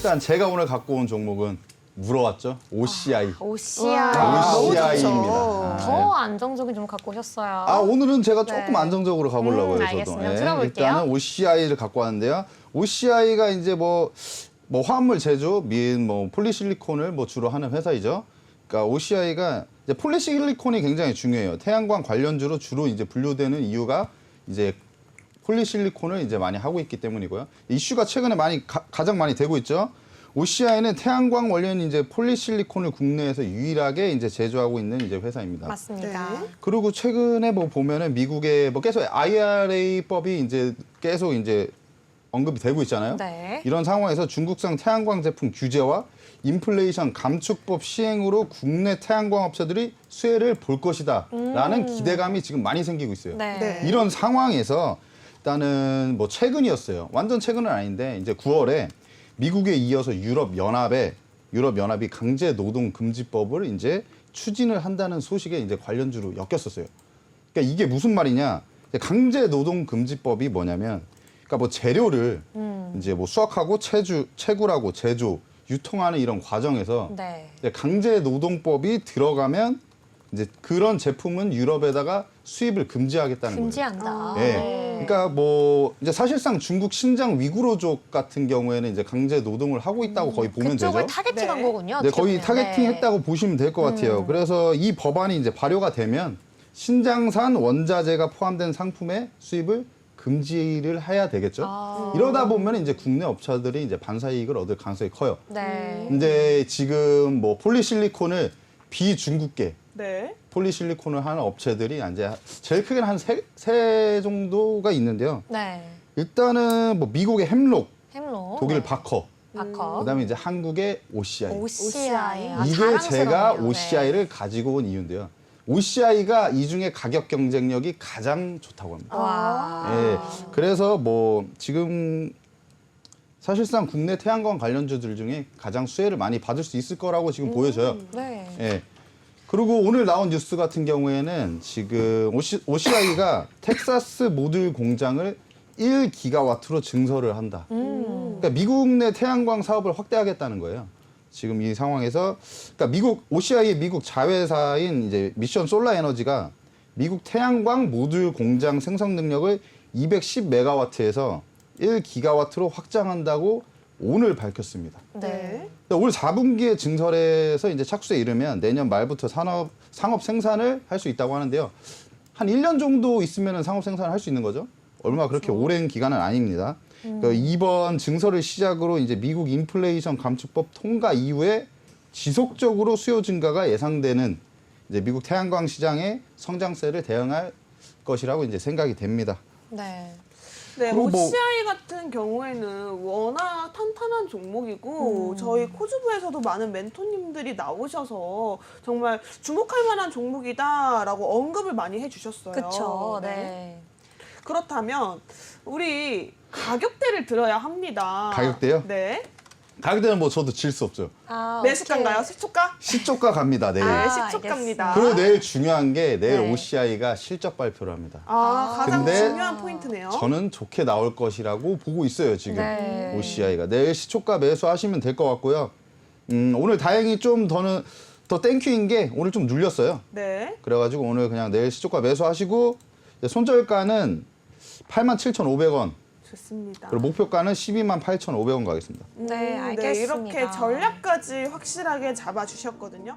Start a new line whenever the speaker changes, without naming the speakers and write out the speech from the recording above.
일단 제가 오늘 갖고 온 종목은 물어왔죠. OCI.
오시아.
아, 너무
OCI입니다.
좋죠.
더 안정적인 좀 갖고 오셨어요.
아 오늘은 제가 조금
네.
안정적으로 가보려고요.
음,
저도.
알겠습니다. 들어볼게요.
일단은 OCI를 갖고 왔는데요. OCI가 이제 뭐, 뭐 화합물 제조 및 뭐 폴리실리콘을 뭐 주로 하는 회사이죠. 그러니까 OCI가 이제 폴리실리콘이 굉장히 중요해요. 태양광 관련주로 주로 이제 분류되는 이유가 이제 폴리실리콘을 이제 많이 하고 있기 때문이고요. 이슈가 최근에 많이 가, 장 많이 되고 있죠. OCI는 태양광 관련 이제 폴리실리콘을 국내에서 유일하게 이제 제조하고 있는 이제 회사입니다.
맞습니다.
네.
그리고 최근에 뭐 보면은 미국의 뭐 계속 IRA법이 이제 계속 이제 언급이 되고 있잖아요.
네.
이런 상황에서 중국산 태양광 제품 규제와 인플레이션 감축법 시행으로 국내 태양광 업체들이 수혜를 볼 것이다라는 기대감이 지금 많이 생기고 있어요.
음. 네.
네.
이런 상황에서 일단은 뭐 최근이었어요. 완전 최근은 아닌데 이제 9월에 미국에 이어서 유럽 연합에 유럽 연합이 강제 노동 금지법을 이제 추진을 한다는 소식에 이제 관련주로 엮였었어요. 그러니까 이게 무슨 말이냐? 강제 노동 금지법이 뭐냐면 그러니까 뭐 재료를
음.
이제 뭐 수확하고 채주 채굴하고 제조 유통하는 이런 과정에서
네.
강제 노동법이 들어가면 이제 그런 제품은 유럽에다가 수입을 금지하겠다는 거예요.
금지한다.
예. 그러니까 뭐 이제 사실상 중국 신장 위구르족 같은 경우에는 이제 강제 노동을 하고 있다고 거의 보면
그쪽을
되죠.
타겟팅한
네.
거군요.
네,
어떻게
거의
보면.
타겟팅했다고 보시면 될 것 같아요. 그래서 이 법안이 이제 발효가 되면 신장산 원자재가 포함된 상품의 수입을 금지를 해야 되겠죠.
아.
이러다 보면 이제 국내 업체들이 이제 반사 이익을 얻을 가능성이 커요.
네.
근데 지금 뭐 폴리실리콘을 비중국계
네.
폴리실리콘을 하는 업체들이 이제 제일 크게는 한세 세 정도가 있는데요.
네.
일단은 뭐 미국의 햄록,
햄로.
독일 바커,
바커.
그다음에 이제 한국의 OCI.
OCI. 아,
이게 제가
자랑스럽네요.
OCI를 가지고 온 이유인데요. OCI가 이 중에 가격 경쟁력이 가장 좋다고 합니다.
와.
예. 그래서 뭐 지금 사실상 국내 태양광 관련주들 중에 가장 수혜를 많이 받을 수 있을 거라고 지금 보여져요.
네.
예. 그리고 오늘 나온 뉴스 같은 경우에는 지금 OCI가 텍사스 모듈 공장을 1기가와트로 증설을 한다.
음.
그러니까 미국 내 태양광 사업을 확대하겠다는 거예요. 지금 이 상황에서 그러니까 미국 OCI의 미국 자회사인 이제 미션 솔라 에너지가 미국 태양광 모듈 공장 생성 능력을 210메가와트에서 1기가와트로 확장한다고 오늘 밝혔습니다.
네.
근데 올 4분기에 증설해서 이제 착수에 이르면 내년 말부터 산업 상업 생산을 할 수 있다고 하는데요. 한 1년 정도 있으면 상업 생산을 할 수 있는 거죠. 얼마 그렇게 오랜 기간은 아닙니다. 그러니까 이번 증설을 시작으로 이제 미국 인플레이션 감축법 통과 이후에 지속적으로 수요 증가가 예상되는 이제 미국 태양광 시장의 성장세를 대응할 것이라고 이제 생각이 됩니다.
네.
네,
그리고 뭐-
OCI 같은 경우에는 워낙 탄탄한 종목이고 저희 코즈부에서도 많은 멘토님들이 나오셔서 정말 주목할 만한 종목이다라고 언급을 많이 해주셨어요.
그쵸. 네.
그렇다면 우리 가격대를 들어야 합니다.
가격대요?
네.
가격대는 뭐 저도 질 수 없죠.
아,
매수가인가요?
오케이.
시초가?
시초가 갑니다. 내일.
네,
아,
시초가입니다.
그리고 내일 중요한 게 내일
네.
OCI가 실적 발표를 합니다.
아, 가장
근데
중요한 포인트네요.
저는 좋게 나올 것이라고 보고 있어요 지금
네.
OCI가 내일 시초가 매수하시면 될 것 같고요. 음, 오늘 다행히 좀 더는 더 땡큐인 게 오늘 좀 눌렸어요.
네.
그래가지고 오늘 그냥 내일 시초가 매수하시고 이제 손절가는 87,500원
좋습니다.
그리고 목표가는 128,500원 가겠습니다.
네,
음,
알겠습니다.
이렇게 전략까지 확실하게 잡아주셨거든요.